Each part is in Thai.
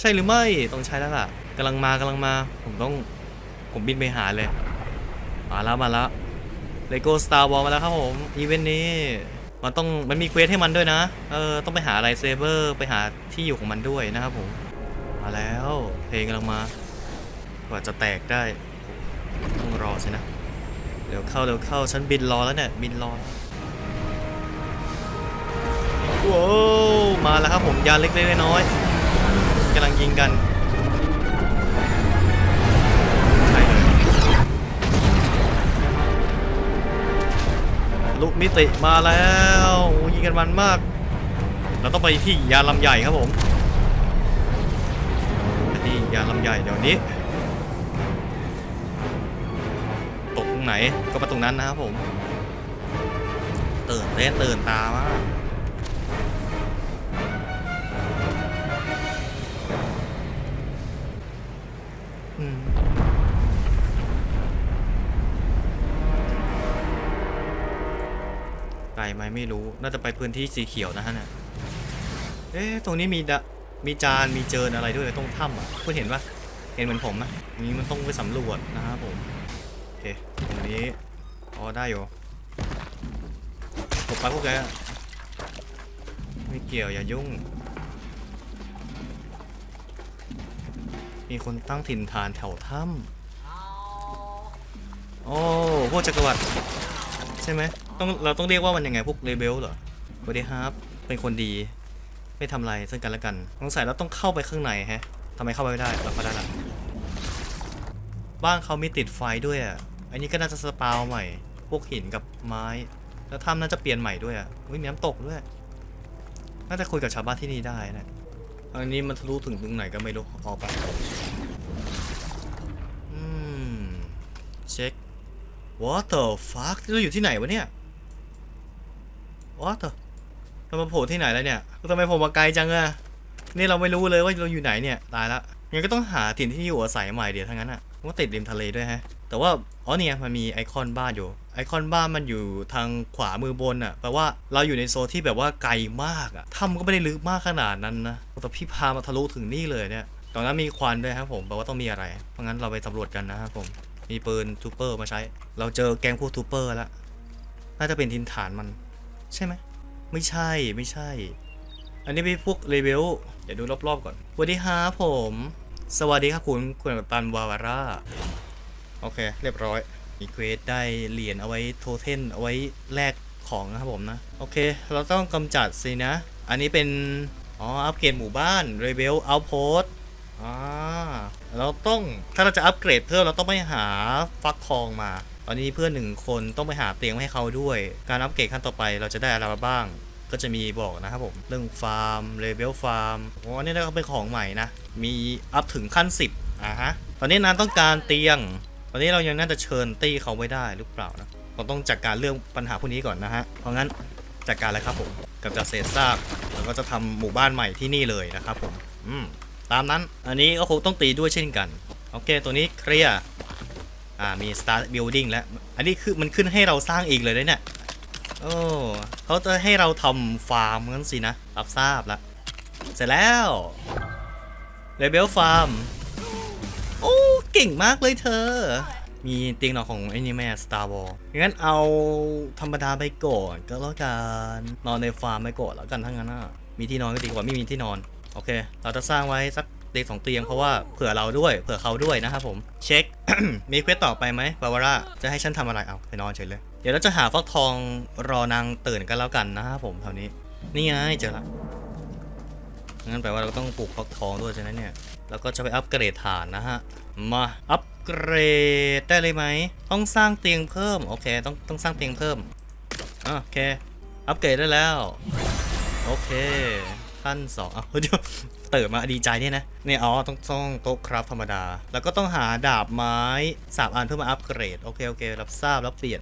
ใช่หรือไม่ต้องใช้แล้วล่ะกำลังมากำลังมา ผมต้องผมบินไปหาเลย มาแล้วมาแล้วเลโก้สตาร์วอลมาแล้วครับผมอีเวนต์นี้มันต้องมันมีเควสให้มันด้วยนะเออต้องไปหาไลเซเบอร์ไปหาที่อยู่ของมันด้วยนะครับผมมาแล้วเพลงกำลังมากว่าจะแตกได้ต้องรอสินะเดี๋ยวเข้าเดี๋ยวเข้าฉันบินรอแล้วเนี่ยบินรอแล้วว้าวมาแล้วครับผมยานเล็กๆน้อยๆ กำลังยิงกันใช่เลยลูกมิติมาแล้วยิงกันมันมาก เราต้องไปที่ยาลำใหญ่ครับผมไปที่ยาลำใหญ่เดี๋ยวนี้ ตกตรงไหนก็มาตรงนั้นนะครับผม ตื่นเต้นตื่นตามาก ไกลไหมไม่รู้ น่าจะไปพื้นที่สีเขียวนะฮะเนี่ยเอ๊ะ ตรงนี้มีดะมีจานมีเจินอะไรด้วยตรงถ้ำอะคุณเห็นปะเห็นเหมือนผมไหมอย่างนี้มันต้องไปสำรวจนะครับผม โอเคตรงนี้อ๋อได้อยู่ผมไปพวกแกไม่เกี่ยวอย่ายุ่ง มีคนตั้งถิ่นฐานแถวถ้ำโอ้พวกจักรวรรดิใช่ไหมต้องเราต้องเรียกว่ามันยังไงพวกเลเบลเหรอสวัสดีครับเป็นคนดี ไม่ทำอะไรซึ่งกันและกันสงสัยเราต้องเข้าไปข้างในแฮะทำไมเข้าไปไม่ได้เราเข้าได้ละบ้านเขามีติดไฟด้วยอะอันนี้ก็น่าจะสปาวใหม่ พวกหินกับไม้ แล้วถ้ำน่าจะเปลี่ยนใหม่ด้วยอะอุ้ยมีน้ำตกด้วย น่าจะคุยกับชาวบ้านที่นี่ได้นะอันนี้มันทะลุถึงตรงไหนก็ไม่รู้ออกไป อืม เช็ค What the fuck เราอยู่ที่ไหนวะเนี่ย What the เรามาโผล่ที่ไหนแล้วเนี่ยทำไมผมมาไกลจังอะนี่เราไม่รู้เลยว่าเราอยู่ไหนเนี่ย ตายละงั้นก็ต้องหาถิ่นที่อยู่อาศัยใหม่เดี๋ยวทั้งนั้นอะว่าติดริมทะเลด้วยฮะ แต่ว่า อ๋อเนี่ยมันมีไอคอนบ้านอยู่ ไอคอนบ้านมันอยู่ทางขวามือบนอะแปลว่าเราอยู่ในโซนที่แบบว่าไกลมากอะถ้ำก็ไม่ได้ลึกมากขนาดนั้นนะ แต่พี่พามาทะลุถึงนี่เลยเนี่ยตรงนั้นมีควันด้วยครับผม แปลว่าต้องมีอะไร เพราะงั้นเราไปสำรวจกันนะครับผม มีปืนทูเปอร์มาใช้ เราเจอแก๊งพวกทูเปอร์แล้ว น่าจะเป็นทินฐานมัน ใช่ไหม ไม่ใช่ ไม่ใช่ อันนี้เป็นพวกเลเวลเดี๋ยวดูรอบๆก่อนสวัสดีครับผม สวัสดีครับคุณคุณกัปตันวาวาร่า โอเค เรียบร้อย มีเควสได้เหรียญเอาไว้โทเทนเอาไว้แลกของนะครับผมนะ โอเค เราต้องกำจัดสินะ อันนี้เป็น อ๋อ อัปเกรดหมู่บ้านเรเบลเอาโพส อ่าเราต้องถ้าเราจะอัปเกรดเพิ่มเราต้องไปหาฟักทองมา ตอนนี้เพื่อนหนึ่งคนต้องไปหาเตียงให้เขาด้วย การอัปเกรดขั้นต่อไปเราจะได้อะไรบ้าง ก็จะมีบอกนะครับผมเรื่องฟาร์มเลเวลฟาร์มโอ้อันนี้ก็เป็นของใหม่นะ มีอัพถึงขั้น 10อ่าฮะตอนนี้นานต้องการเตียง ตอนนี้เรายังน่าจะเชิญตี้เขาไว้ได้หรือเปล่านะเราต้องจัดการเรื่องปัญหาพวกนี้ก่อนนะฮะเพราะงั้นจัดการเลยครับผมกับจัดเศษซากแล้วก็จะทำหมู่บ้านใหม่ที่นี่เลยนะครับผม อืม ตามนั้นอันนี้ก็คงต้องตีด้วยเช่นกัน โอเค ตัวนี้เคลียร์อ่ามี start building แล้ว อันนี้คือมันขึ้นให้เราสร้างเองเลยนะเนี่ยโอ้เขาจะให้เราทำฟาร์มงั้นสินะ รับทราบแล้วเสร็จแล้วเลเบลฟาร์มโอ้เก่งมากเลยเธอ มีเตียงนอนของไอ้นี่แม่ Star Wars งั้นเอาธรรมดาไปก่อนก็แล้วกัน นอนในฟาร์มไปก่อนแล้วกันทั้งนั้นอะมีที่นอนก็ดีกว่าไม่มีที่นอน โอเค เราจะสร้างไว้สักเตียงสองเตียงเพราะว่าเผื่อเราด้วยเผื่อเขาด้วยนะครับผมเช็ค มีเควสต่อไปไหมบาวาร่าจะให้ฉันทำอะไรเอาไปนอนเฉยเลย เดี๋ยวเราจะหาฟักทองรอนางตื่นกันแล้วกันนะครับผมแถวนี้ นี่ไงเจอละงั้นแปลว่าเราต้องปลูกฟักทองด้วยใช่ไหมเนี่ยแล้วก็จะไปอัปเกรดฐานนะฮะมาอัปเกรดได้เลยไหมต้องสร้างเตียงเพิ่มโอเคต้องต้องสร้างเตียงเพิ่มโอเคอัปเกรดได้แล้วโอเค ขั้นสองอะเดี๋ยวเติมมาดีใจเนี่ยนะเนี่ยอ๋อต้องต้องโต๊ะครับธรรมดา แล้วก็ต้องหาดาบไม้สามอันเพื่อมาอัปเกรด โอเคโอเครับทราบรับเปลี่ยน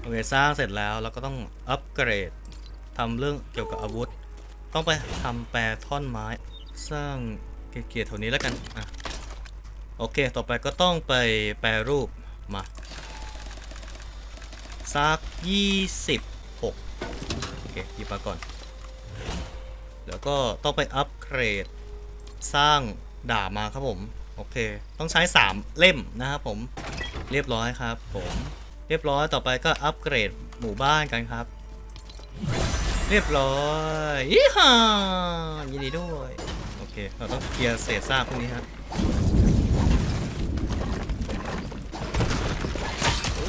โอเคสร้างเสร็จแล้วเราก็ต้องอัปเกรดทำเรื่องเกี่ยวกับอาวุธ ต้องไปทำแปรท่อนไม้ สร้างเกียร์ๆแถวนี้แล้วกันอะโอเค ต่อไปก็ต้องไปแปรรูปมาสัก 26 โอเคหยิบมาก่อน แล้วก็ต้องไปอัปเกรด สร้างดาบมาครับผม โอเค ต้องใช้ 3 เล่มนะครับผม เรียบร้อยครับผม เรียบร้อยต่อไปก็อัปเกรดหมู่บ้านกันครับ เรียบร้อยยี่ห้ายินดีด้วย โอเค เราต้องเคลียร์เศษซากพวกนี้ครับ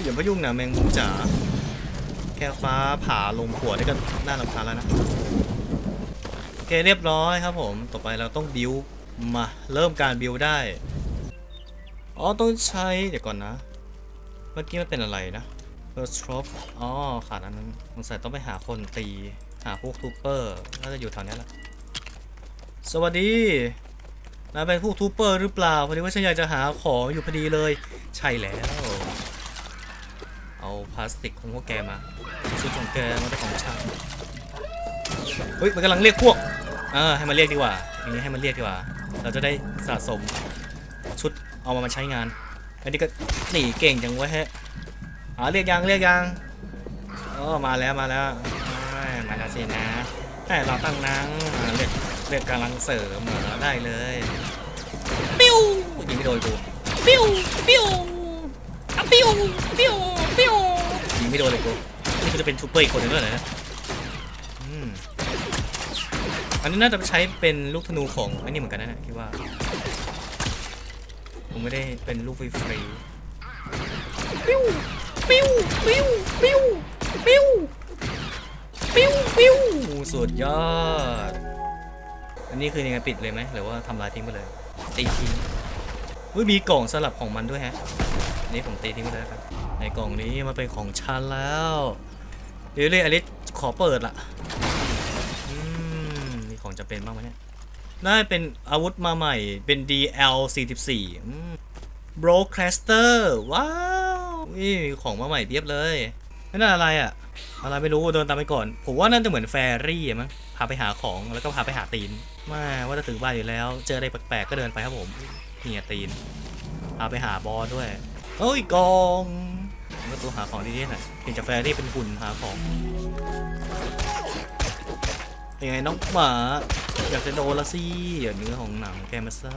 อย่ามายุ่งนะแมงมุมจ๋าแค่ฟ้าผ่าลงหัวนี่ก็น่ารำคาญแล้วนะ เคเรียบร้อยครับผม ต่อไปเราต้องบิวมาเริ่มการบิวได้ อ๋อต้องใช้เดี๋ยวก่อนนะ เมื่อกี้มันเป็นอะไรนะ First Drop อ๋อขาดอันนั้นสงสัยต้องไปหาคนตี หาพวกทูเปอร์น่าจะอยู่แถวนี้แหละสวัสดีนายเป็นพวกทูเปอร์หรือเปล่าพอดีว่าฉันอยากจะหาของอยู่พอดีเลย ใช่แล้ว เอาพลาสติกของพวกแกมาชุดของแกมันเป็นของฉันเฮ้ยมันกำลังเรียกพวก เออให้มันเรียกดีกว่า อย่างนี้ให้มันเรียกดีกว่า เราจะได้สะสมชุดเอามามาใช้งาน อันนี้ก็หนีเก่งจังเว้ยฮะอ๋อเรียกยังเรียกยังอ๋อมาแล้วมาแล้วอ้ายมาแล้วสินะให้เราตั้งนังอ่าเรียกเรียกกำลังเสริมเหรอได้เลยปิ้วยิงไม่โดนกูปิ้วปิ้วอะปิ้วปิ้วปิ้วยิงไม่โดนเลยกูนี่กูจะเป็นทูเปอร์อีกคนหนึงแล้วเหรอเนี่ยอืม อันนี้น่าจะใช้เป็นลูกธนูของไอ้นี่เหมือนกันนะเนี่ยคิดว่าผมไม่ได้เป็นลูกฟรีๆปิ้วปิ้วปิ้วปิ้วปิ้วปิ้วปิ้วสุดยอด อันนี้คือยังไงปิดเลยไหมหรือว่าทำลายทิ้งไปเลยตีทิ้งอุ้ยมีกล่องสลับของมันด้วยฮะอันนี้ผมตีทิ้งไปเลยครับ ในกล่องนี้มันเป็นของฉันแล้วเดี๋ยวเลยอลิสขอเปิดละอืมมีของ จะเป็นบ้างไหมเนี่ยได้เป็นอาวุธมาใหม่เป็น DL 44 Broadcaster ว้าวนี่มีของมาใหม่เพียบเลยนั่นอะไรอะอะไรไม่รู้เดินตามไปก่อน ผมว่าน่าจะเหมือนแฟรี่มั้งพาไปหาของแล้วก็พาไปหาตีนมาว่าจะถึงบ้านอยู่แล้ว เจออะไรแปลกๆก็เดินไปครับผมเนี่ยตีนพาไปหาบอสด้วยเอ้ยกองก็ตัวหาของดีๆหน่อยเห็นจากแฟรี่เป็นหุ่นหาของ เป็นไงน้องหมา อยากจะโดนละสิอย่าเนื้อของหนังแกมาซะ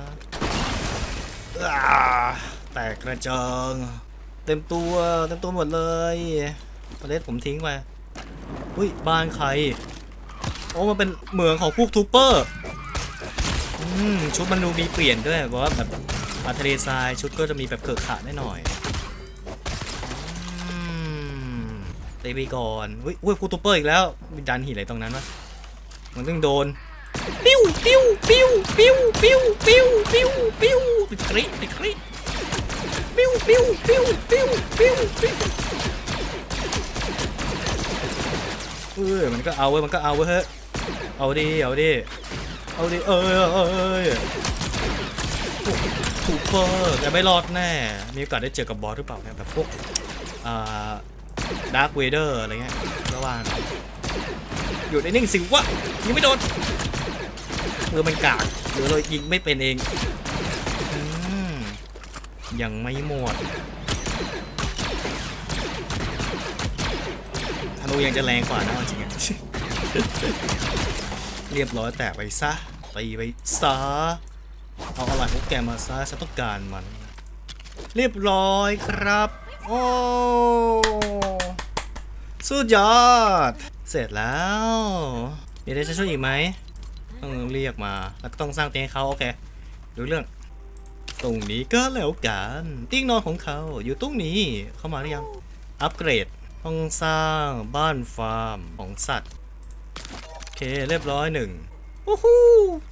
แตกกระเจิง เต็มตัวเต็มตัวหมดเลยประเด็ผมทิ้งไปอุ้ยบ้านใคร โอ้มันเป็นเหมืองของพวกทูเปอร์อืมชุดมันดูมีเปลี่ยนด้วยเพราะว่าแบบมาทะเลทรายชุดก็จะมีแบบเกิดขะได้หน่อยอืมตีไปก่อนอุ้ยอุ้ยพวกทูเปอร์อีกแล้วมีดันหินอะไรตรงนั้นวะ มันต้องโดนปิ้วปิ้วปิ้วปิ้วปิ้วปิ้วปิ้วปิ้วติดกรีดติดกรีดปิ้วปิ้วปิ้วปิ้วปิ้วปิ้วเออมันก็เอาเว้ยมันก็เอาเว้ยเฮ้ยเอาดิเอาดิเอาดิเอ้ยเอ้ยถูกเปอร์แต่ไม่รอดแน่ มีโอกาสได้เจอกับบอสหรือเปล่าเนี่ยแบบพวกอ่าดาร์คเวเดอร์อะไรเงี้ยระหว่าง อยู่ในนิ่งสิวะยิงไม่โดนเออมันกากหรือเรายิงไม่เป็นเองอยังไม่หมดธนูยังจะแรงกว่านะจริงเรียบร้อยแตกไปซะตีไปซะเอาอะไรพวกแกมาซะฉันต้องการมัน เรียบร้อยครับ โอ้ สุดยอด เสร็จแล้ว มีอะไรจะช่วยอีกไหม ต้องเรียกมา แล้วก็ต้องสร้างเตียงให้เขาโอเค ดูเรื่อง ตรงนี้ก็แล้วกันเตียงนอนของเขาอยู่ตรงนี้ เข้ามาหรือยัง อัปเกรด ต้องสร้างบ้านฟาร์มของสัตว์ โอเคเรียบร้อยหนึ่งโอ้โห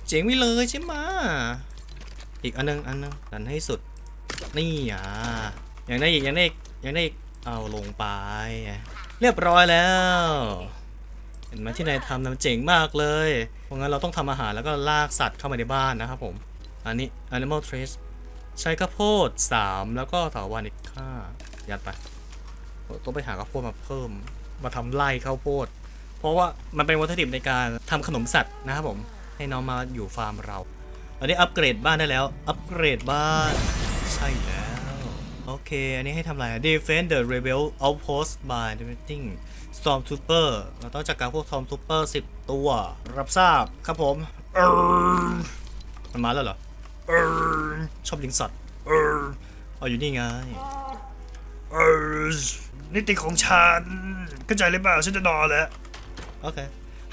เจ๋งไปเลยใช่ไหมอีกอันนึงอันนึงดันให้สุด นี่อะยังได้อีกยังได้อีกยังได้อีกเอาลงไป เรียบร้อยแล้ว เห็นไหมที่นายทำนะมันเจ๋งมากเลย เพราะงั้นเราต้องทำอาหารแล้วก็ลากสัตว์เข้ามาในบ้านนะครับผม อันนี้ animal trace ใช้ข้าวโพด 3 แล้วก็เถาวันอีก5ยัดไป ต้องไปหาข้าวโพดมาเพิ่ม มาทำไร่ข้าวโพด เพราะว่ามันเป็นวัตถุดิบในการทำขนมสัตว์นะครับผม ให้น้องมาอยู่ฟาร์มเรา อันนี้อัปเกรดบ้านได้แล้ว อัปเกรดบ้าน ใช่แล้ว โอเค อันนี้ให้ทำอะไรอะ Defend the rebel outpost by defeating Stormtrooper เราต้องจัดการพวก Stormtrooper 10 ตัว รับทราบครับผมเอิ่มมันมาแล้วเหรอเออชอบลิงสัตว์เออเอาอยู่นี่ไงเออนิติของฉันเข้าใจหรือเปล่าฉันจะนอนแล้ว โอเค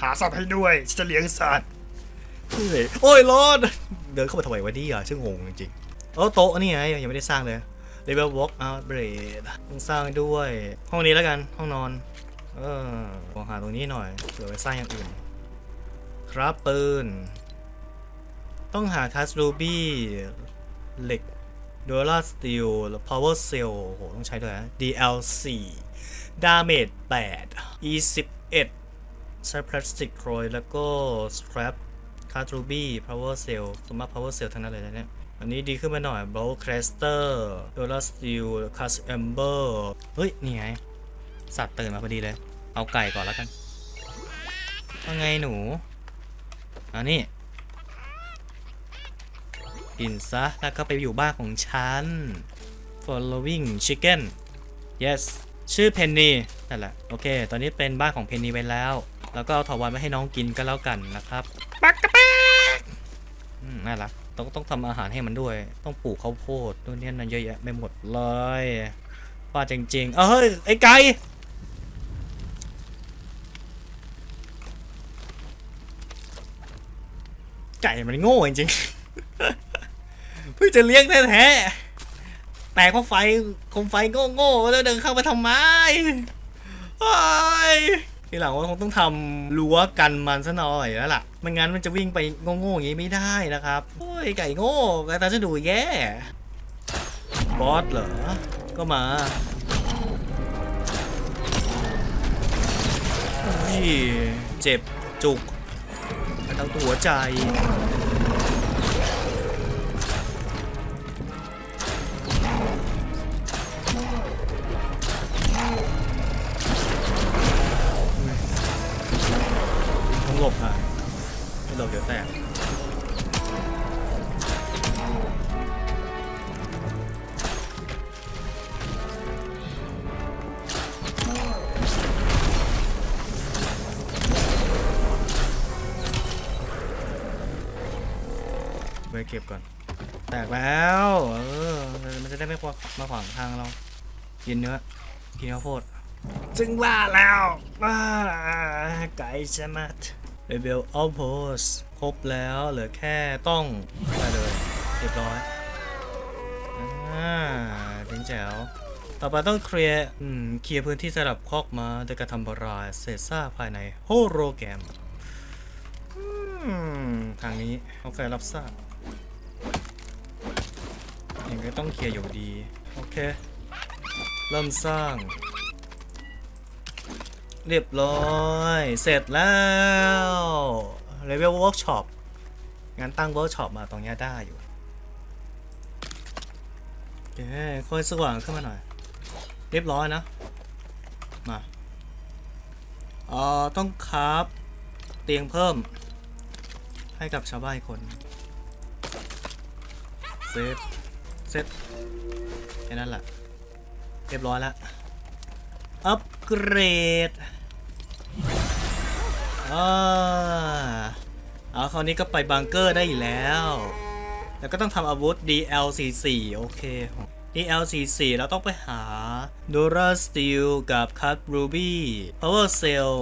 หาสัตว์ให้ด้วย ฉันจะเลี้ยงสัตว์เฮ้ยโอ้ยร้อน เดินเข้ามาทำไมวะเนี่ยชื่องงจริงๆเออโต๊ะนี่ไงยังไม่ได้สร้างเลย level walk out bread ต้องสร้างด้วย ห้องนี้แล้วกันห้องนอน เออของหาตรงนี้หน่อยเผื่อไปสร้างอย่างอื่น ครับปืน ต้องหาคัสรูบี้เหล็กดอลลาร์สตีล power cell โอ้โหต้องใช้ด้วยนะ DLC damage 8 e 11ใช้พลาสติกโรยแล้วก็ strap คาร์รูบี้ power cell สมมติ power cell ทั้งนั้นเลยนะเนี่ย อันนี้ดีขึ้นมาหน่อย b o w c r e s t e r dollar steel cast ember เฮ้ย นี่ไง สัตว์ตื่นมาพอดีเลย เอาไก่ก่อนแล้วกันว่าไงหนูอันนี้กินซะ แล้วก็ไปอยู่บ้านของฉัน following chicken yes ชื่อเพนนีนั่นแหละ โอเค ตอนนี้เป็นบ้านของเพนนีไปแล้ว แล้วก็เอาถาวรมาให้น้องกินก็แล้วกันนะครับ ปักกะปักอืมน่ารัก ต้องต้องทำอาหารให้มันด้วย ต้องปลูกข้าวโพดตัวนี้นั่นเยอะแยะไม่หมดเลยป้าจริงๆ เอ้ยไอ้ไก่ไก่มันโง่จริงๆ เพิ่งจะเลี้ยงแท้ๆแต่ก็ไฟคมไฟโง่ๆแล้วเดินเข้ามาทำไมเฮ้ย ทีหลังว่าคงต้องทำรั้วกันมันซะหน่อยแล้วล่ะไม่งั้นมันจะวิ่งไปโง่ๆอย่างนี้ไม่ได้นะครับโอ้ยไก่โง่ไก่ตาจะดูแย่บอสเหรอ ก็มาอุ้ยเจ็บจุกทั้งตัวใจ หลบอะไม่หลบเดี๋ยวแตกไปเก็บก่อน แตกแล้ว เออ มันจะได้ไม่มาขวางทางเรา กินเนื้อ กินข้าวโพด จึงว่าแล้วอ่าไก่ใช่ไหม เลเวลเอาโพสครบแล้วเหลือแค่ต้องไปเลยเรียบร้อยอ่าถึงแจ๋วต่อไปต้องเคลียร์เคลียร์พื้นที่สำหรับคอกมาโดยการทำบรายเศษซาภายในโฮโรแกรมอืมทางนี้โอเครับทราบยังก็ต้องเคลียร์อยู่ดี โอเค เริ่มสร้าง เรียบร้อย เสร็จแล้วเลเวลเวิร์กช็อปงั้นตั้งเวิร์กช็อปมาตรงนี้ได้อยู่โอเคค่อยสว่างขึ้นมาหน่อย เรียบร้อยนะ มาเอ่อต้องคราฟเตียงเพิ่ม ให้กับชาวบ้านคนเซฟเซตแค่นั้นแหละเรียบร้อยแล้วอัปเกรด อ่าเอาคราวนี้ก็ไปบังเกอร์ได้อีกแล้ว แล้วก็ต้องทำอาวุธ DLC4 โอเค DLC4 เราต้องไปหา Dora Steel กับ Cut Ruby Power Cell